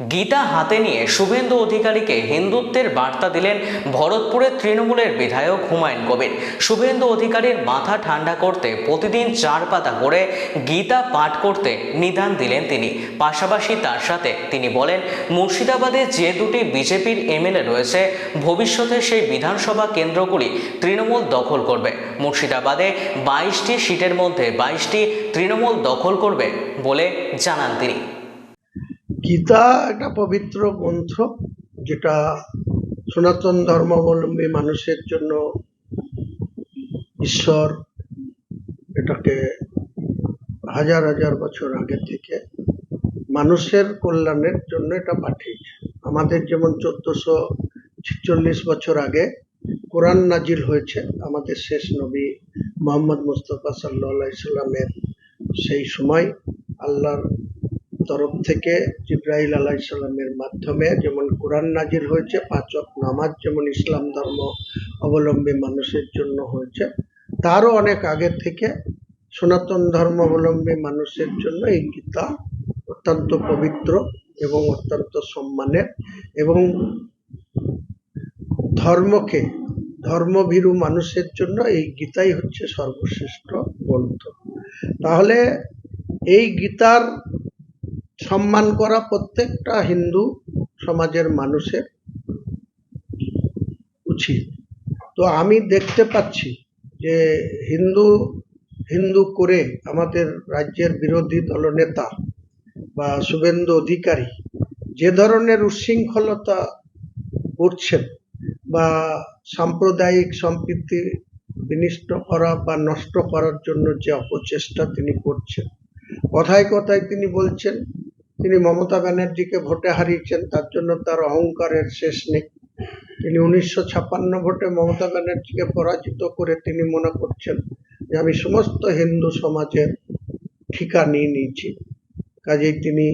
গীতা হাতে নিয়ে শুভেন্দু অধিকারীকে হিন্দুত্বের বার্তা দিলেন ভরতপুরের তৃণমূলের বিধায়ক হুমায়ুন কবির। শুভেন্দু অধিকারীর মাথা ঠান্ডা করতে প্রতিদিন চার পাতা করে গীতা পাঠ করতে নিদান দিলেন তিনি। পাশাপাশি তার সাথে তিনি বলেন, মুর্শিদাবাদে যে দুটি বিজেপির এমএলএ রয়েছে, ভবিষ্যতে সেই বিধানসভা কেন্দ্রগুলি তৃণমূল দখল করবে। মুর্শিদাবাদে বাইশটি সিটের মধ্যে বাইশটি তৃণমূল দখল করবে বলে জানান তিনি। গীতা একটা পবিত্র গ্রন্থ যেটা সনাতন ধর্মাবলম্বী মানুষের জন্য ঈশ্বর এটাকে হাজার হাজার বছর আগে থেকে মানুষের কল্যাণের জন্য এটা পাঠিয়েছে। আমাদের যেমন চোদ্দশো ছিচল্লিশ বছর আগে কোরআন নাজিল হয়েছে, আমাদের শেষ নবী মোহাম্মদ মুস্তফা সাল্লাহ ইসলামের সেই সময় আল্লাহর তরফ থেকে জিব্রাহিল আলাইসাল্লামের মাধ্যমে যেমন কোরআন নাজির হয়েছে পাঁচক নামাজ যেমন ইসলাম ধর্ম অবলম্বী মানুষের জন্য হয়েছে, তারও অনেক আগে থেকে সনাতন ধর্মাবলম্বী মানুষের জন্য এই গীতা অত্যন্ত পবিত্র এবং অত্যন্ত সম্মানের এবং ধর্মকে, ধর্মভীরু মানুষের জন্য এই গীতাই হচ্ছে সর্বশ্রেষ্ঠ গ্রন্থ। তাহলে এই গীতার সম্মান করা প্রত্যেকটা হিন্দু সমাজের মানুষের উচিত। তো আমি দেখতে পাচ্ছি যে হিন্দু হিন্দু করে আমাদের রাজ্যের বিরোধী দলনেতা বা শুভেন্দু অধিকারী যে ধরনের উচ্ছৃঙ্খলতা করছেন বা সাম্প্রদায়িক সম্প্রীতি বিনিষ্ট করা বা নষ্ট করার জন্য যে অপচেষ্টা তিনি করছেন, কথায় কথায় তিনি বলছেন তিনি মমতা ব্যানার্জিকে ভোটে হারিয়েছেন, তার জন্য তার অহংকারের শেষ নেই। তিনি উনিশশো ছাপ্পান্ন ভোটে মমতা ব্যানার্জিকে পরাজিত করে তিনি মনে করছেন যে আমি সমস্ত হিন্দু সমাজের ঠিকা নিয়ে নিয়েছি। কাজেই তিনি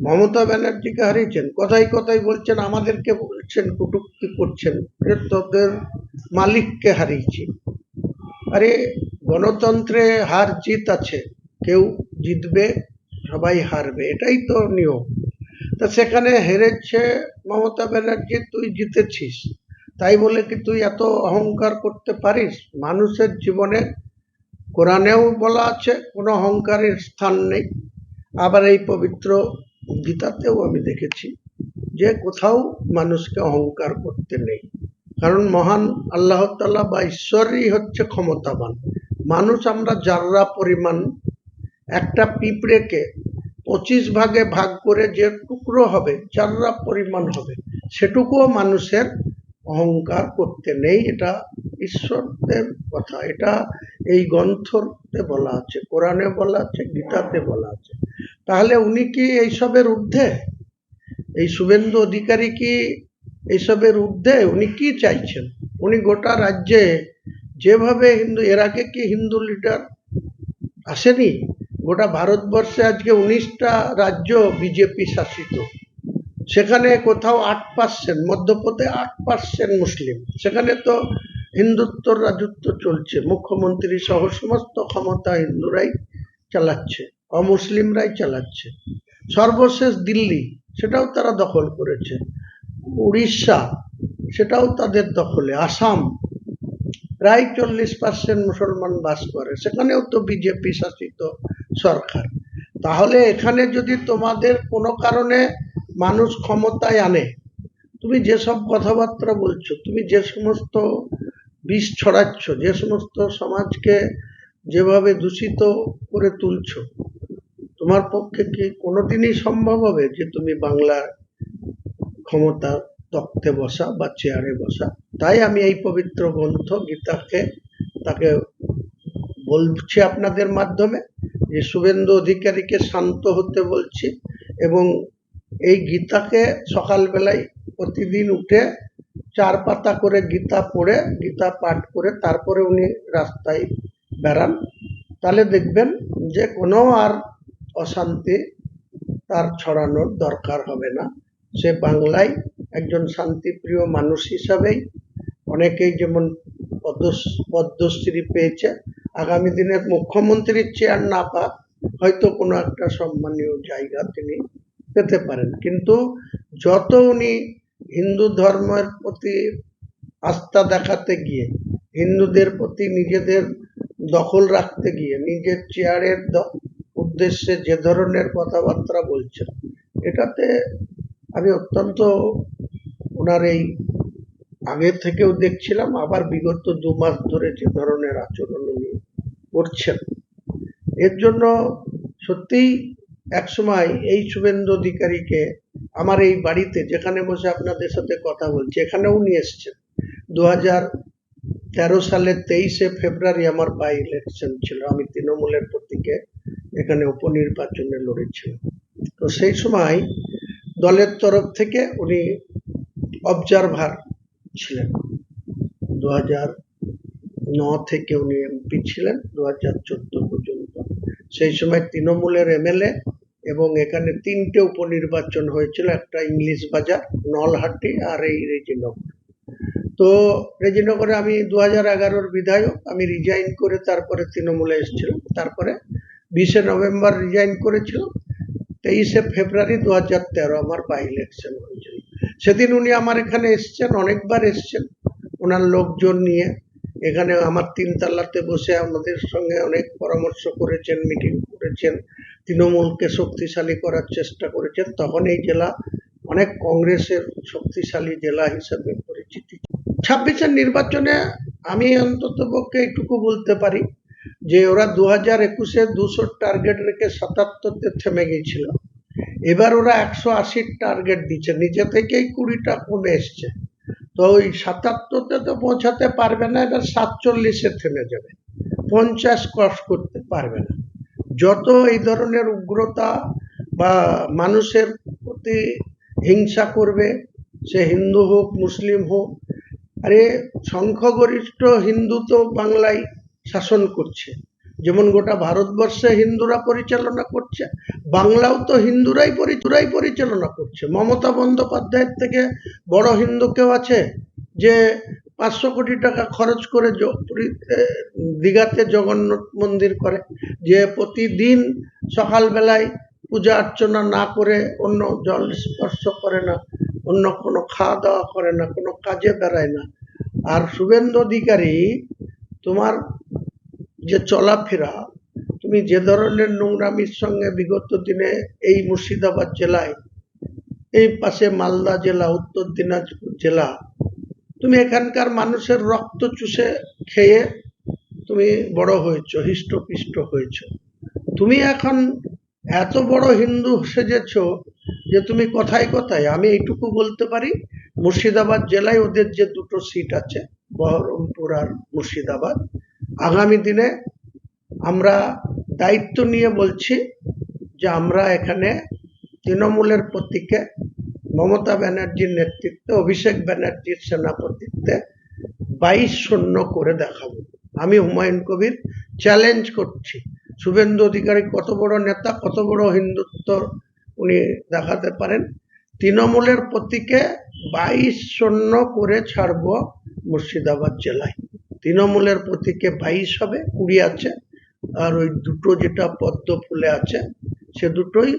মমতা ব্যানার্জিকে হারিয়েছেন। কথাই কথাই বলছেন, আমাদেরকে বলছেন, কটূক্তি করছেন তোদের মালিককে হারিয়েছি। আরে, গণতন্ত্রে হার জিত আছে, কেউ জিতবে সবাই হারবে, এটাই তো নিয়ম। তা সেখানে হেরেছে মমতা ব্যানার্জি, তুই জিতেছিস। তাই বলে কি তুই এত অহংকার করতে পারিস? মানুষের জীবনে কোরআনেও বলা আছে, কোনো অহংকারের স্থান নেই। আবার এই পবিত্র গীতাতেও আমি দেখেছি যে কোথাও মানুষকে অহংকার করতে নেই। কারণ মহান আল্লাহ তাল্লাহ বা ঈশ্বরই হচ্ছে ক্ষমতাবান। মানুষ আমরা যাররা পরিমাণ একটা পিঁপড়েকে পঁচিশ ভাগে ভাগ করে যে টুকরো হবে যার্রা পরিমাণ হবে, সেটুকুও মানুষের অহংকার করতে নেই। এটা ঈশ্বরদের কথা। এটা এই গ্রন্থতে বলা আছে, কোরআনে বলা আছে, গীতাতে বলা আছে। তাহলে উনি কি এইসবের ঊর্ধ্বে? এই শুভেন্দু অধিকারী কি এইসবের ঊর্ধ্বে? উনি কি চাইছেন? উনি গোটা রাজ্যে যেভাবে হিন্দু, এর আগে কি হিন্দু লিডার আসেনি? গোটা ভারতবর্ষে আজকে উনিশটা রাজ্য বিজেপি শাসিত। সেখানে কোথাও আট পার্সেন্ট মধ্যপ্রদেশ আট পার্সেন্ট মুসলিম। সেখানে তো হিন্দুত্বর রাজত্ব চলছে। মুখ্যমন্ত্রী সহ সমস্ত ক্ষমতা হিন্দুরাই চালাচ্ছে, অমুসলিমরাই চালাচ্ছে। সর্বশেষ দিল্লি, সেটাও তারা দখল করেছে। উড়িষ্যা, সেটাও তাদের দখলে। আসাম প্রায় চল্লিশ পার্সেন্ট মুসলমান বাস করে। সেখানেও তো বিজেপি শাসিত সরকার। তাহলে এখানে যদি তোমাদের কোনো কারণে মানুষ ক্ষমতায় আনে, তুমি যেসব কথাবার্তা বলছো, তুমি যে সমস্ত বিষ ছড়াচ্ছ, যে সমস্ত সমাজকে যেভাবে দূষিত করে তুলছো, তোমার পক্ষে কি কোনোদিনই সম্ভব হবে যে তুমি বাংলার ক্ষমতা তক্তে বসা বা চেয়ারে বসা। তাই আমি এই পবিত্র গ্রন্থ গীতাকে তাকে বলছি আপনাদের মাধ্যমে যে শুভেন্দু অধিকারীকে শান্ত হতে বলছি এবং এই গীতাকে সকালবেলায় প্রতিদিন উঠে চার পাতা করে গীতা পড়ে, গীতা পাঠ করে তারপরে উনি রাস্তায় বেড়ান। তাহলে দেখবেন যে কোনো আর অশান্তি তার ছড়ানোর দরকার হবে না। সে বাংলায় একজন শান্তিপ্রিয় মানুষ হিসাবেই অনেকেই যেমন পদ্মশ্রী পেয়েছে, আগামী দিনের মুখ্যমন্ত্রীর চেয়ার না পাক, হয়তো কোনো একটা সম্মানীয় জায়গা তিনি পেতে পারেন। কিন্তু যত উনি হিন্দু ধর্মের প্রতি আস্থা দেখাতে গিয়ে, হিন্দুদের প্রতি নিজেদের দখল রাখতে গিয়ে, নিজের চেয়ারের উদ্দেশ্যে যে ধরনের কথাবার্তা বলছেন, এটাতে আমি অত্যন্ত ওনার এই আগে থেকেও দেখছিলাম, আবার বিগত দু মাস ধরে যে ধরনের আচরণ উনি করছেন। এর জন্য সত্যিই একসময় এই শুভেন্দু অধিকারীকে আমার এই বাড়িতে, যেখানে বসে আপনাদের সাথে কথা বলছি, এখানেও নিয়ে এসছেন। দু হাজার তেরো সালের তেইশে ফেব্রুয়ারি আমার বাই ইলেকশন ছিল, আমি তৃণমূলের প্রতীকে এখানে উপনির্বাচনে লড়েছিলাম। তো সেই সময় দলের তরফ থেকে উনি অবজারভার ছিলেন। দু হাজার ন থেকে উনি এমপি ছিলেন দু হাজার চোদ্দ পর্যন্ত। সেই সময় তৃণমূলের এমএলএ এবং এখানে তিনটে উপনির্বাচন হয়েছিল, একটা ইংলিশ বাজার, নলহাটি আর এই রেজিনগর। তো রেজিনগরে আমি দু হাজার এগারোর বিধায়ক, আমি রিজাইন করে তারপরে তৃণমূলে এসেছিলাম। তারপরে বিশে নভেম্বর রিজাইন করেছিলাম, তেইশে ফেব্রুয়ারি দু হাজার তেরো আমার বাই ইলেকশন হয়েছিল। সেদিন উনি আমার এখানে এসছেন, অনেকবার এসছেন। ওনার লোকজন নিয়ে এখানে আমার তিনতলাতে বসে আমাদের সঙ্গে অনেক পরামর্শ করেছেন, মিটিং করেছেন, তৃণমূলকে শক্তিশালী করার চেষ্টা করেছেন। তখন এই জেলা অনেক কংগ্রেসের শক্তিশালী জেলা হিসাবে পরিচিতি। ছাব্বিশের নির্বাচনে আমি অন্তত পক্ষে এইটুকু বলতে পারি যে ওরা দু হাজার একুশে দুশোর টার্গেট রেখে সাতাত্তরতে থেমে গিয়েছিল। এবার ওরা একশো আশির টার্গেট দিচ্ছে। নিজে থেকেই কুড়িটা কমে এসছে। তো ওই সাতাত্তরতে তো পৌঁছাতে পারবে না, এবার সাতচল্লিশে থেমে যাবে। পঞ্চাশ ক্রস করতে পারবে না। যত এই ধরনের উগ্রতা বা মানুষের প্রতি হিংসা করবে, সে হিন্দু হোক, মুসলিম হোক, আরে সংখ্যাগরিষ্ঠ হিন্দু তো বাংলায় শাসন করছে। যেমন গোটা ভারতবর্ষে হিন্দুরা পরিচালনা করছে, বাংলাও তো হিন্দুরাই পরিচুরাই পরিচালনা করছে। মমতা বন্দ্যোপাধ্যায়ের থেকে বড় হিন্দু কেউ আছে যে পাঁচশো কোটি টাকা খরচ করে দীঘাতে জগন্নাথ মন্দির করে, যে প্রতিদিন সকালবেলায় পূজা অর্চনা না করে অন্য জল স্পর্শ করে না, অন্য কোনো খাওয়া দাওয়া করে না, কোনো কাজে বেড়ায় না। আর শুভেন্দু অধিকারী তোমার যে চলাফেরা, তুমি যে ধরনের নোংরামির সঙ্গে বিগত দিনে এই মুর্শিদাবাদ জেলায়, এই পাশে মালদা জেলা, উত্তর দিনাজপুর জেলা, তুমি এখানকার মানুষের রক্ত চুষে খেয়ে তুমি বড় হয়েছো, হৃষ্টপুষ্ট হয়েছ। তুমি এখন এত বড় হিন্দু সেজেছ যে তুমি কথায় কথায়, আমি এইটুকু বলতে পারি, মুর্শিদাবাদ জেলায় ওদের যে দুটো সিট আছে, বহরমপুর আর মুর্শিদাবাদ আগামী দিনে আমরা দায়িত্ব নিয়ে বলছি যে আমরা এখানে তৃণমূলের প্রতীকে মমতা ব্যানার্জির নেতৃত্বে, অভিষেক ব্যানার্জির সেনাপতিত্বে বাইশ শূন্য করে দেখাবো। আমি হুমায়ুন কবির চ্যালেঞ্জ করছি। শুভেন্দু অধিকারী কত বড় নেতা, কত বড় হিন্দুত্ব উনি দেখাতে পারেন? তৃণমূলের প্রতীকে বাইশ শূন্য করে ছাড়ব মুর্শিদাবাদ জেলায়। তৃণমূলের প্রতীকে বাইশ হবে, কুড়ি আছে। আর ওই দুটো যেটা পদ্ম ফুলে আছে, সে দুটোই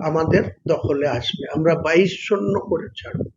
আমাদের দখলে আসবে। আমরা বাইশ শূন্য করে ছাড়ব।